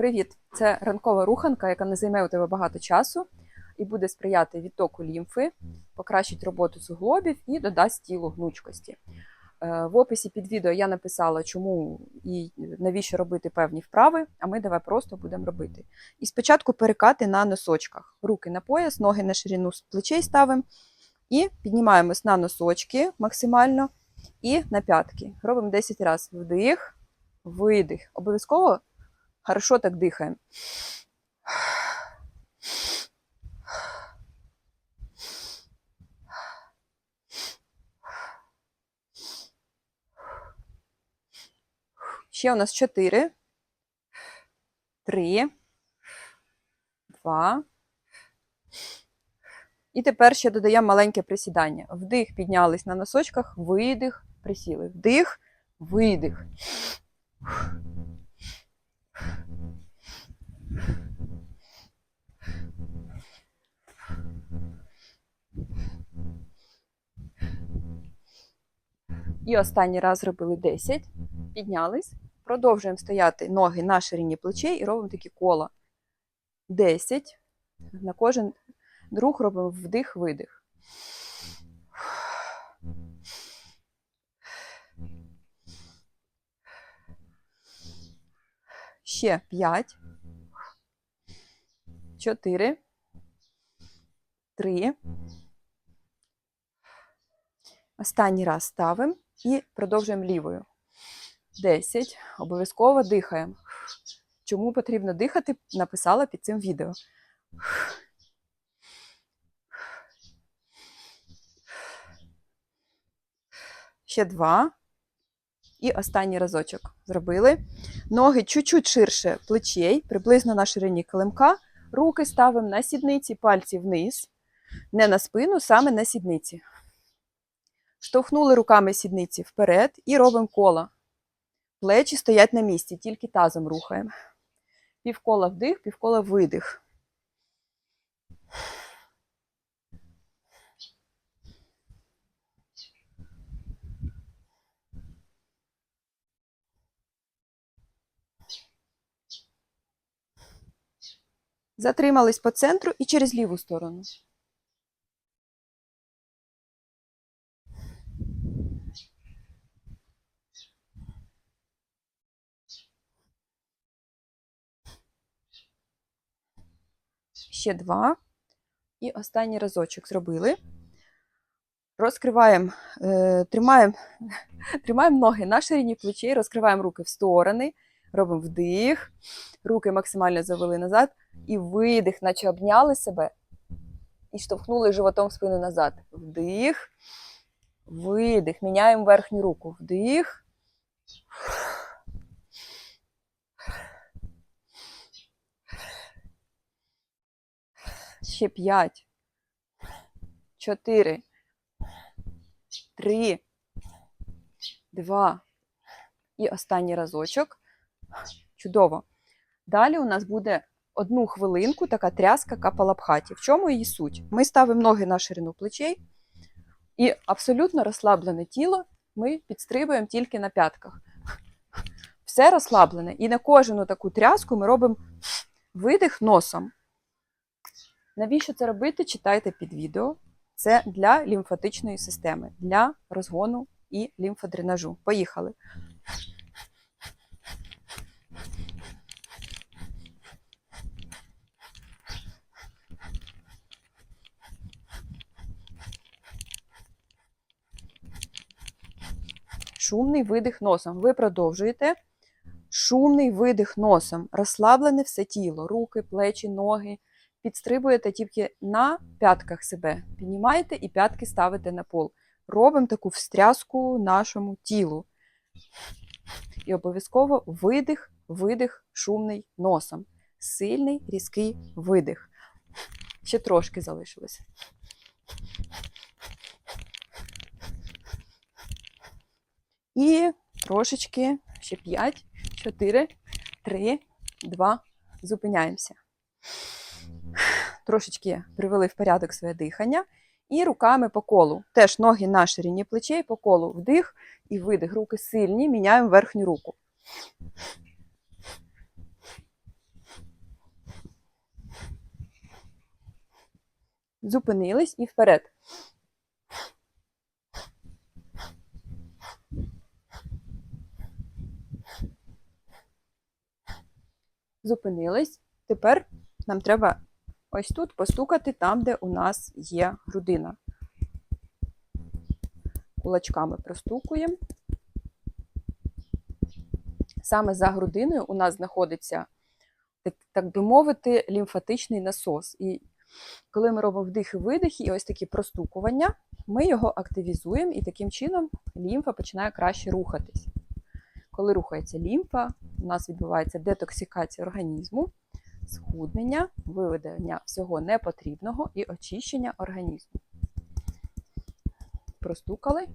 Привіт! Це ранкова руханка, яка не займе у тебе багато часу і буде сприяти відтоку лімфи, покращить роботу суглобів і додасть тілу гнучкості. Е, В описі під відео я написала, чому і навіщо робити певні вправи, а ми давай просто будемо робити. І спочатку перекати на носочках. Руки на пояс, ноги на ширину з плечей ставимо і піднімаємось на носочки максимально і на п'ятки. Робимо 10 разів вдих, видих. Обов'язково Хорошо так дихаем. Ще у нас 4, 3, 2. І тепер ще додаємо маленьке присідання. Вдих, піднялись на носочках, видих, присіли. Вдих, видих. І останній раз зробили 10, піднялись, продовжуємо стояти ноги на ширині плечей і робимо такі кола. 10. На кожен рух робимо вдих-видих. Ще 5. 4. 3. Останній раз ставимо і продовжуємо лівою. 10. Обов'язково дихаємо. Чому потрібно дихати, написала під цим відео. Ще два. І останній разочок зробили. Ноги чуть-чуть ширше плечей, приблизно на ширині килимка. Руки ставимо на сідниці, пальці вниз, не на спину, саме на сідниці. Штовхнули руками сідниці вперед і робимо коло. Плечі стоять на місці, тільки тазом рухаємо. Півкола вдих, півкола видих. Затримались по центру і через ліву сторону. Ще два. І останній разочок зробили. Розкриваємо, е, тримаємо, тримаємо ноги на ширині плечей, розкриваємо руки в сторони, робимо вдих, руки максимально завели назад і видих, наче обняли себе і штовхнули животом спину назад. Вдих, видих. Міняємо верхню руку. Вдих. Ще п'ять. Чотири. Три. Два. І останній разочок. Чудово. Далі у нас буде одну хвилинку така тряска капалабхаті. В чому її суть? Ми ставимо ноги на ширину плечей і абсолютно розслаблене тіло ми підстрибуємо тільки на п'ятках. Все розслаблене. І на кожну таку тряску ми робимо видих носом. Навіщо це робити? Читайте під відео. Це для лімфатичної системи, для розгону і лімфодренажу. Поїхали. Шумний видих носом. Ви продовжуєте. Шумний видих носом. Розслаблене все тіло, руки, плечі, ноги. Підстрибуєте тільки на п'ятках себе. Піднімаєте і п'ятки ставите на пол. Робимо таку встряску нашому тілу. І обов'язково видих, видих, шумний носом. Сильний різкий видих. Ще трошки залишилося. І трошечки, ще 5, 4, 3, 2, зупиняємося трошечки привели в порядок своє дихання. І руками по колу. Теж ноги на ширині плечей по колу вдих і видих. Руки сильні, міняємо верхню руку. Зупинились і вперед. Зупинились. Тепер нам треба ось тут постукати там, де у нас є грудина. Кулачками простукуємо. Саме за грудиною у нас знаходиться, так, би мовити, лімфатичний насос. І коли ми робимо вдих і видих, і ось такі простукування, ми його активізуємо, і таким чином лімфа починає краще рухатись. Коли рухається лімфа, у нас відбувається детоксикація організму, схуднення, виведення всього непотрібного і очищення організму. Простукали,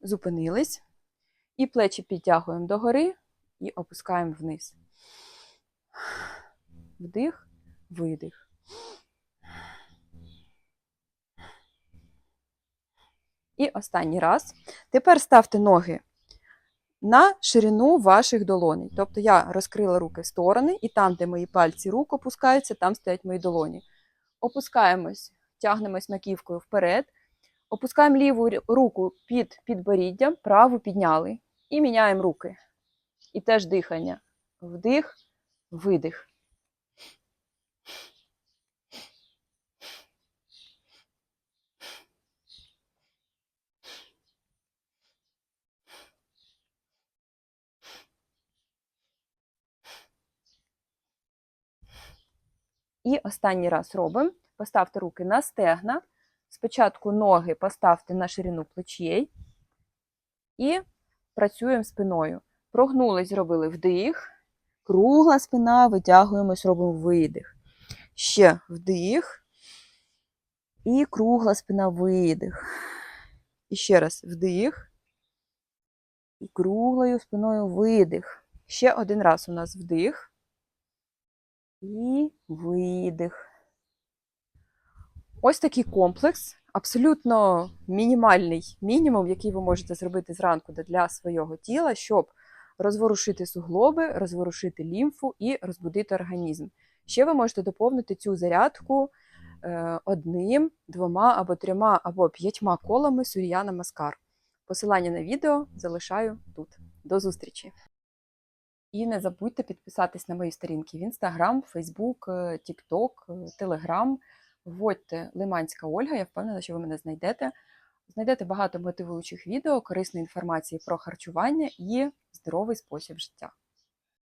зупинились, і плечі підтягуємо догори і опускаємо вниз. Вдих, видих. І останній раз. Тепер ставте ноги на ширину ваших долоней. Тобто я розкрила руки в сторони, і там, де мої пальці рук опускаються, там стоять мої долоні. Опускаємось, тягнемось маківкою вперед. Опускаємо ліву руку під підборіддям, праву підняли. І міняємо руки. І теж дихання. Вдих, видих. І останній раз робимо. Поставте руки на стегна. Спочатку ноги поставте на ширину плечей. І працюємо спиною. Прогнулись, зробили вдих. Кругла спина, витягуємось, робимо видих. Ще вдих. І кругла спина, видих. І ще раз вдих. І круглою спиною видих. Ще один раз у нас вдих. І видих. Ось такий комплекс, абсолютно мінімальний мінімум, який ви можете зробити зранку для свого тіла, щоб розворушити суглоби, розворушити лімфу і розбудити організм. Ще ви можете доповнити цю зарядку е, одним, двома або трьома або п'ятьма колами сур'яна маскар. Посилання на відео залишаю тут. До зустрічі! І не забудьте підписатись на мої сторінки в Інстаграм, Фейсбук, Тікток, Телеграм. Вводьте Лиманська Ольга, я впевнена, що ви мене знайдете. Знайдете багато мотивуючих відео, корисної інформації про харчування і здоровий спосіб життя.